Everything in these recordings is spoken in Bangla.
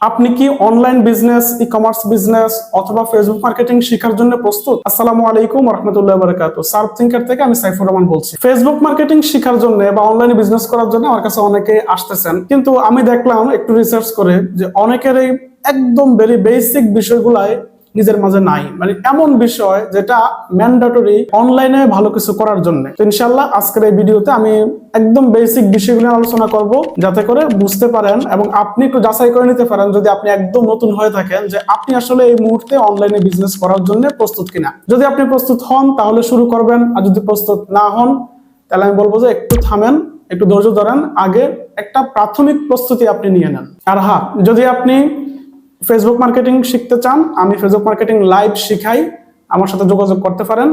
আপনি কি online business e commerce business অথবা ফেসবুক মার্কেটিং শেখার জন্য প্রস্তুত? আসসালামু আলাইকুম রহমতুল্লাহ বারকাত সার্ভ থিঙ্কার থেকে আমি সাইফুর রহমান বলছি। ফেসবুক মার্কেটিং শেখার জন্য বা অনলাইনে বিজনেস করার জন্য আমার কাছে অনেকে আসতেছেন। কিন্তু আমি দেখলাম একটু রিসার্চ করে যে অনেকেরই একদম ভেরি বেসিক বিষয়গুলাই নিজের মাঝে নাই। মানে এমন বিষয় যেটা ম্যান্ডেটরি অনলাইনে ভালো কিছু করার জন্য। তো ইনশাল্লাহ আজকের এই ভিডিওতে আমি একদম বেসিক বিষয়গুলো আলোচনা করব, যাতে করে বুঝতে পারেন এবং আপনি একটু যাচাই করে নিতে পারেন যদি আপনি একদম নতুন হয়ে থাকেন যে আপনি আসলে এই মুহূর্তে অনলাইনে বিজনেস করার জন্য প্রস্তুত কিনা। যদি আপনি প্রস্তুত হন, তাহলে শুরু করবেন, আর যদি প্রস্তুত না হন, তাহলে আমি বলব যে একটু থামেন, একটু ধৈর্য ধরেন, আগে একটা প্রাথমিক প্রস্তুতি আপনি নিয়ে নেন। আর হ্যাঁ যদি আপনি ফেসবুক মার্কেটিং শিখতে চান, আমি ফেসবুক মার্কেটিং লাইভ শিখাই। আমার সাথে যোগাযোগ করতে পারেন।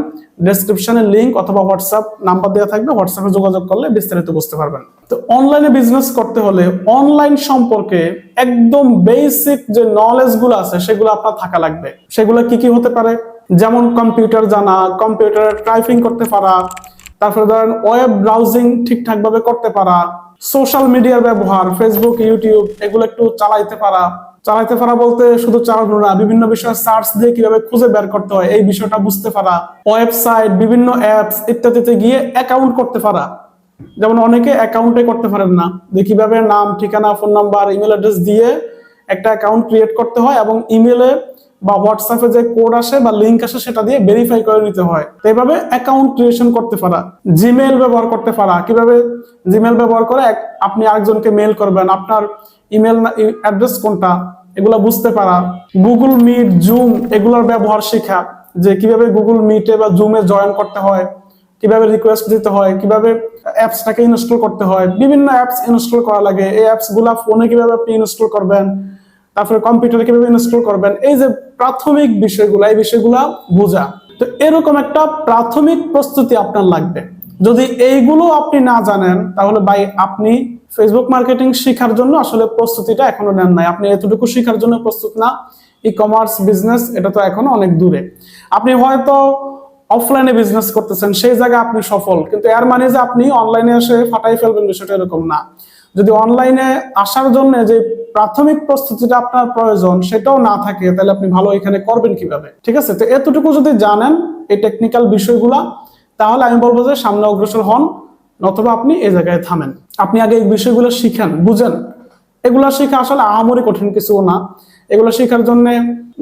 ডেসক্রিপশনে লিংক অথবা হোয়াটসঅ্যাপ নাম্বার দেওয়া থাকবে। হোয়াটসঅ্যাপে যোগাযোগ করলে বিস্তারিত বুঝতে পারবেন। তো অনলাইনে বিজনেস করতে হলে অনলাইন সম্পর্কে একদম বেসিক যে নলেজগুলো আছে, সেগুলো আপনার থাকা লাগবে। সেগুলো কি কি হতে পারে? যেমন কম্পিউটার জানা কম্পিউটার টাইপিং করতে পারা, তারপরে ধরেন ওয়েব ব্রাউজিং ঠিকঠাক ভাবে করতে পারা সোশ্যাল মিডিয়ার ব্যবহার ফেসবুক ইউটিউব এগুলো একটু চালাইতে পারা চালাইতে পারা বলতে শুধু চালানো না, বিভিন্ন বিষয়ে সার্চ দিয়ে কীভাবে খুঁজে বের করতে হয়, এই বিষয়টা বুঝতে পারা। ওয়েবসাইট বিভিন্ন অ্যাপস ইত্যাদিতে গিয়ে অ্যাকাউন্ট করতে পারা। যেমন অনেকে অ্যাকাউন্টে করতে পারেন না। যে কীভাবে নাম, ঠিকানা ফোন নাম্বার ইমেল অ্যাড্রেস দিয়ে একটা অ্যাকাউন্ট ক্রিয়েট করতে হয় এবং ইমেলে বা হোয়াটসঅ্যাপে যে কোড আসে বা লিঙ্ক আসে সেটা দিয়ে ভেরিফাই করে নিতে হয়। তো এইভাবে অ্যাকাউন্ট ক্রিয়েশন করতে পারা জিমেল ব্যবহার করতে পারা। কীভাবে জিমেল ব্যবহার করে? আপনি আরেকজনকে মেল করবেন, আপনার ইমেল অ্যাড্রেস কোনটা, এগুলো বুঝতে পারা। গুগল মিট জুম এগুলোর ব্যবহার শেখা, যে কীভাবে গুগল মিটে বা জুমে জয়েন করতে হয়, কীভাবে রিকোয়েস্ট দিতে হয়, কীভাবে অ্যাপসটাকে ইনস্টল করতে হয়। বিভিন্ন অ্যাপস ইনস্টল করা লাগে। এই অ্যাপসগুলা ফোনে কীভাবে আপনি ইনস্টল করবেন? তারপরে কম্পিউটারে কীভাবে ইনস্টল করবেন? এই যে প্রাথমিক বিষয়গুলো, এই বিষয়গুলা বোঝা। তো এরকম একটা প্রাথমিক প্রস্তুতি আপনার লাগবে। যদি এইগুলো আপনি না জানেন, তাহলে ভাই আপনি ফেসবুক মার্কেটিং শেখার জন্য আসলে প্রস্তুতিটা এখনও নেন নাই। আপনি এতটুকু শেখার জন্য প্রস্তুত না। ই কমার্স বিজনেস এটা তো এখনও অনেক দূরে। আপনি হয়তো অফলাইনে বিজনেস করতেছেন, সেই জায়গায় আপনি সফল। কিন্তু এর মানে যে আপনি অনলাইনে এসে ফাটাই ফেলবেন বিষয়টা এরকম না। যদি অনলাইনে আসার জন্য যে প্রাথমিক প্রস্তুতিটা আপনার প্রয়োজন সেটাও না থাকে, তাহলে আপনি ভালো এখানে করবেন কীভাবে? ঠিক আছে? তো এতটুকু যদি জানেন এই টেকনিক্যাল বিষয়গুলা, তাহলে আমি বলব যে সামনে অগ্রসর হন অথবা আপনি এই জায়গায় থামেন। আপনি আগে এই বিষয়গুলো শিখেন, বুঝেন। এগুলা শেখা আসলে আহামরি কঠিন কিছু না। এগুলো শেখার জন্য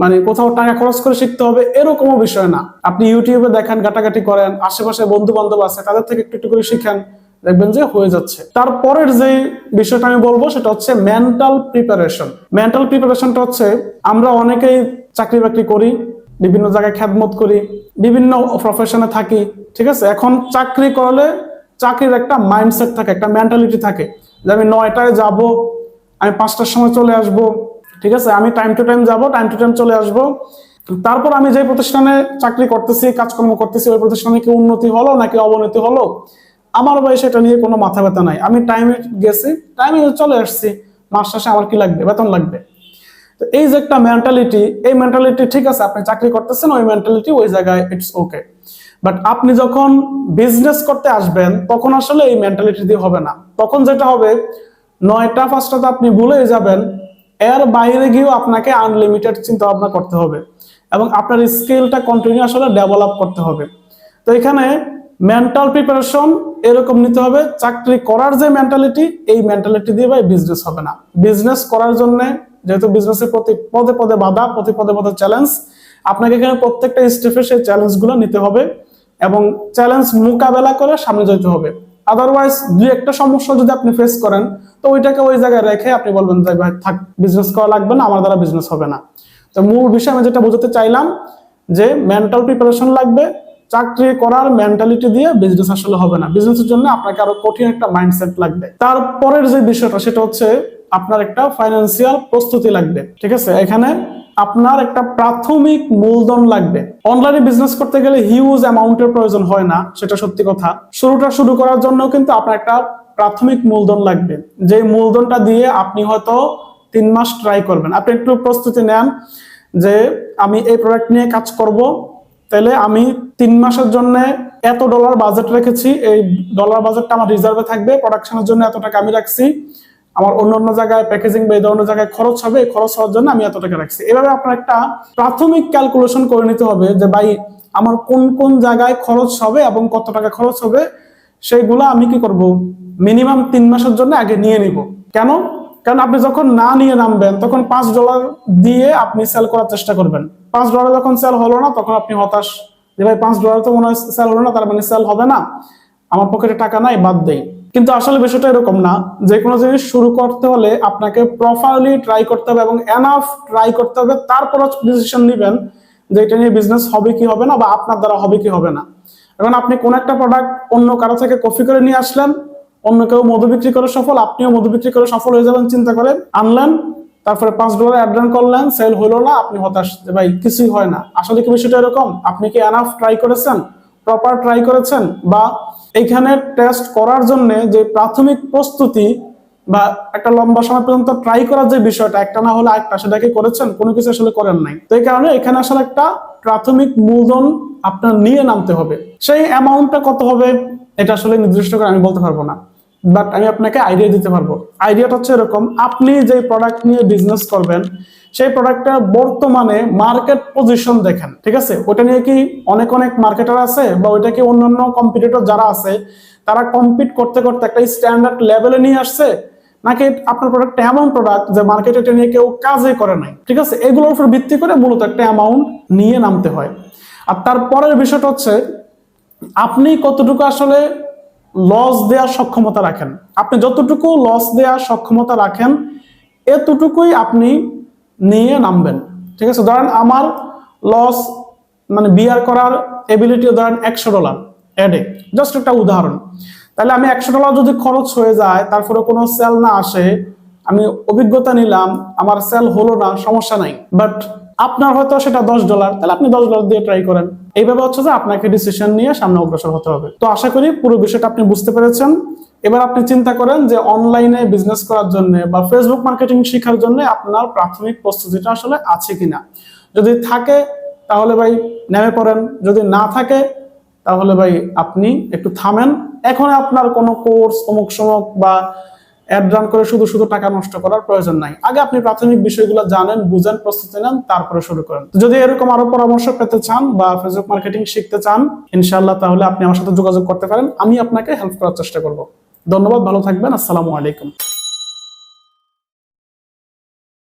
মানে কোথাও টাকা খরচ করে শিখতে হবে এরকমও বিষয় না। আপনি ইউটিউবে দেখেন, ঘাটাঘাটি করেন, আশেপাশে বন্ধু বান্ধব আছে, তাদের থেকে একটু একটু করে শিখেন। দেখবেন যে হয়ে যাচ্ছে। তারপরের যে বিষয়টা আমি বলব সেটা হচ্ছে মেন্টাল প্রিপারেশন মেন্টাল প্রিপারেশনটা হচ্ছে আমরা অনেকেই চাকরি বাকরি করি, বিভিন্ন জায়গায় খ্যাতমত করি, বিভিন্ন প্রফেশনে থাকি, ঠিক আছে? এখন চাকরি করলে চাকরির একটা মাইন্ডসেট থাকে, একটা মেন্টালিটি থাকে যে আমি নয়টায় যাব, আমি পাঁচটার সময় চলে আসব, ঠিক আছে? আমি টাইম টু টাইম যাব টাইম টু টাইম চলে আসব। তারপর আমি যে প্রতিষ্ঠানে চাকরি করতেছি, কাজকর্ম করতেছি, ওই প্রতিষ্ঠানে কি উন্নতি হলো নাকি অবনতি হলো? আমার ভাই সেটা নিয়ে কোনো মাথা ব্যথা নাই। আমি টাইমে গেছি টাইমে চলে আসছি, মাস শেষে আমার কি লাগবে? বেতন লাগবে। তো এই যে একটা মেন্টালিটি এই মেন্টালিটি ঠিক আছে, আপনি চাকরি করতেছেন, ওই মেন্টালিটি ওই জায়গায় ইটস ওকে বাট আপনি যখন বিজনেস করতে আসবেন, তখন আসলে এই মেন্টালিটি দিয়ে হবে না। তখন যেটা হবে, নয়টা পাঁচটাতে আপনি ভুলে যাবেন, এর বাইরে গিয়েও আপনাকে আনলিমিটেড চিন্তা ভাবনা করতে হবে এবং আপনার স্কিলটা কন্টিনিউ আসলে ডেভেলপ করতে হবে। তো এখানে মেন্টাল প্রিপারেশন এরকম নিতে হবে, চাকরি করার যে মেন্টালিটি এই মেন্টালিটি দিয়ে ভাই বিজনেস হবে না। বিজনেস করার জন্য যেহেতু বিজনেসের প্রতি পদে পদে বাধা, প্রতি পদে পদে চ্যালেঞ্জ আপনাকে এখানে প্রত্যেকটা স্টেপে সেই চ্যালেঞ্জগুলো নিতে হবে এবং চ্যালেঞ্জ মোকাবেলা করে সামনে যেতে হবে। আদারওয়াইজ দুই একটা সমস্যা যদি আপনি ফেস করেন, তো ওইটাকে ওই জায়গায় রেখে আপনি বলবেন যে ভাই থাক বিজনেস করা লাগবে না, আমার দ্বারা বিজনেস হবে না। তো মূল বিষয় আমি যেটা বোঝাতে চাইলাম, যে মেন্টাল প্রিপারেশন লাগবে চাকরি করার মেন্টালিটি দিয়ে বিজনেস আসলে হবে না। বিজনেসের জন্য আপনাকে আরও কঠিন একটা মাইন্ডসেট লাগবে। তারপরের যে বিষয়টা, সেটা হচ্ছে আপনার একটা ফাইন্যান্সিয়াল প্রস্তুতি লাগবে, ঠিক আছে? এখানে আপনার একটা প্রাথমিক মূলধন লাগবে। অনলাইনে বিজনেস করতে গেলে হিউজ অ্যামাউন্টের প্রয়োজন হয় না, সেটা সত্যি কথা। শুরুটা শুরু করার জন্য কিন্তু আপনার একটা প্রাথমিক মূলধন লাগবে। যে মূলধনটা দিয়ে আপনি হয়তো তিন মাস ট্রাই করবেন। আপনি একটু প্রস্তুতি নেন যে আমি এই প্রোডাক্ট নিয়ে কাজ করব তাহলে আমি তিন মাসের জন্য এত ডলার বাজেট রেখেছি। এই ডলার বাজেটটা আমার রিজার্ভে থাকবে। প্রোডাকশনের জন্য এত টাকা আমি রাখছি। আমার অন্য অন্য জায়গায় প্যাকেজিং বা এই ধরনের জায়গায় খরচ হবে। এই খরচ হওয়ার জন্য আমি এত টাকা রাখছি। এভাবে আপনার একটা প্রাথমিক ক্যালকুলেশন করে নিতে হবে যে, ভাই, আমার কোন কোন জায়গায় খরচ হবে এবং কত টাকা খরচ হবে, সেইগুলো আমি কি করব? মিনিমাম তিন মাসের জন্য আগে নিয়ে নিব। কেন? কারণ আপনি যখন না নিয়ে নামবেন, তখন পাঁচ ডলার দিয়ে আপনি সেল করার চেষ্টা করবেন। পাঁচ ডলার যখন সেল হলো না, তখন আপনি হতাশ যে ভাই পাঁচ ডলার তো মনে হয় সেল হলো না, তার মানে সেল হবে না। আমার পকেটে টাকা নাই, বাদ দেই। কিন্তু আসলে বিষয়টা এরকম না। যে কোনো জিনিস শুরু করতে হলে আপনাকে প্রপারলি ট্রাই করতে হবে এবং এনাফ ট্রাই করতে হবে, তারপর ডিসিশন নেবেন যে এটা নিয়ে বিজনেস হবে কি হবে না বা আপনার দ্বারা হবে কি হবে না। এখন আপনি কোন একটা প্রোডাক্ট অন্য কারও থেকে কপি করে নিয়ে আসলেন অন্য কেউ মধু বিক্রি করে সফল, আপনিও মধু বিক্রি করে সফল হয়ে যাবেন, চিন্তা করেন। আনলেন, তারপরে পাঁচ ডলার অ্যাডভান করলেন সেল হলো না, আপনি হতাশ ভাই কিছুই হয় না। আসলে কি বিষয়টা এরকম? আপনি কি এনাফ ট্রাই করেছেন? প্রপার ট্রাই করেছেন? বা এইখানে টেস্ট করার জন্য যে প্রাথমিক প্রস্তুতি বা একটা লম্বা সময় পর্যন্ত ট্রাই করার যে বিষয়টা, একটা না হলে একটা সেটাকে করেছেন? কোনো কিছু আসলে করেন নাই। তো এই কারণে এখানে আসলে একটা প্রাথমিক মূলধন আপনার নিয়ে নামতে হবে। সেই অ্যামাউন্টটা কত হবে? এটা আসলে নির্দিষ্ট করে আমি বলতে পারব না। বাট আমি আপনাকে আইডিয়া দিতে পারব। আইডিয়াটা হচ্ছে এরকম, আপনি যে প্রোডাক্ট নিয়ে বিজনেস করবেন, সেই প্রোডাক্টটা বর্তমানে মার্কেট পজিশন দেখেন, ঠিক আছে? ওটা নিয়ে কি অনেক অনেক মার্কেটার আছে বা ওইটা কি অন্যান্য কম্পিটিটর যারা আছে, তারা কম্পিট করতে করতে একটা স্ট্যান্ডার্ড লেভেলে নিয়ে আসছে? নাকি আপনার প্রোডাক্ট এমন প্রোডাক্ট যে মার্কেটে এটা নিয়ে কেউ কাজে করে নাই, ঠিক আছে? এগুলোর উপর ভিত্তি করে মূলত একটা অ্যামাউন্ট নিয়ে নামতে হয়। আর তারপরের বিষয়টা হচ্ছে, আপনি কতটুকু আসলে লস দেওয়ার সক্ষমতা রাখেন। আপনি যতটুকু লস দেওয়ার সক্ষমতা রাখেন, এতটুকুই আপনি নিয়ে নামবেন। ঠিক আছে? ধরেন আমার লস মানে বিয়ার করার এবিলিটি ধরেন একশো ডলার এডে জাস্ট একটা উদাহরণ। তাহলে আমি একশো ডলার যদি খরচ হয়ে যায়, তারপরে কোনো সেল না আসে, আমি অভিজ্ঞতা নিলাম, আমার সেল হলো না, সমস্যা নাই। বাট আপনার হয়তো সেটা দশ ডলার তাহলে আপনি দশ ডলার দিয়ে ট্রাই করেন। এইভাবে হচ্ছে যে আপনাকে ডিসিশন নিয়ে সামনে অগ্রসর হতে হবে। তো আশা করি পুরো বিষয়টা আপনি বুঝতে পেরেছেন। এবার আপনি চিন্তা করেন যে অনলাইনে বিজনেস করার জন্য বা ফেসবুক মার্কেটিং শেখার জন্য আপনার প্রাথমিক প্রস্তুতিটা আসলে আছে কিনা। যদি থাকে, তাহলে ভাই নেমে পড়েন। যদি না থাকে, তাহলে ভাই আপনি একটু থামেন। এখন আপনার কোনো কোর্স অমুক সমক বা অ্যাড রান করে শুধু শুধু টাকা নষ্ট করার প্রয়োজন নাই। আগে আপনি প্রাথমিক বিষয়গুলো জানেন, বুঝেন, প্রস্তুতি নেন, তারপরে শুরু করেন। যদি এরকম আরও পরামর্শ পেতে চান বা ফেসবুক মার্কেটিং শিখতে চান ইনশাল্লাহ তাহলে আপনি আমার সাথে যোগাযোগ করতে পারেন। আমি আপনাকে হেল্প করার চেষ্টা করব। ধন্যবাদ, ভালো থাকবেন। আসসালামু আলাইকুম।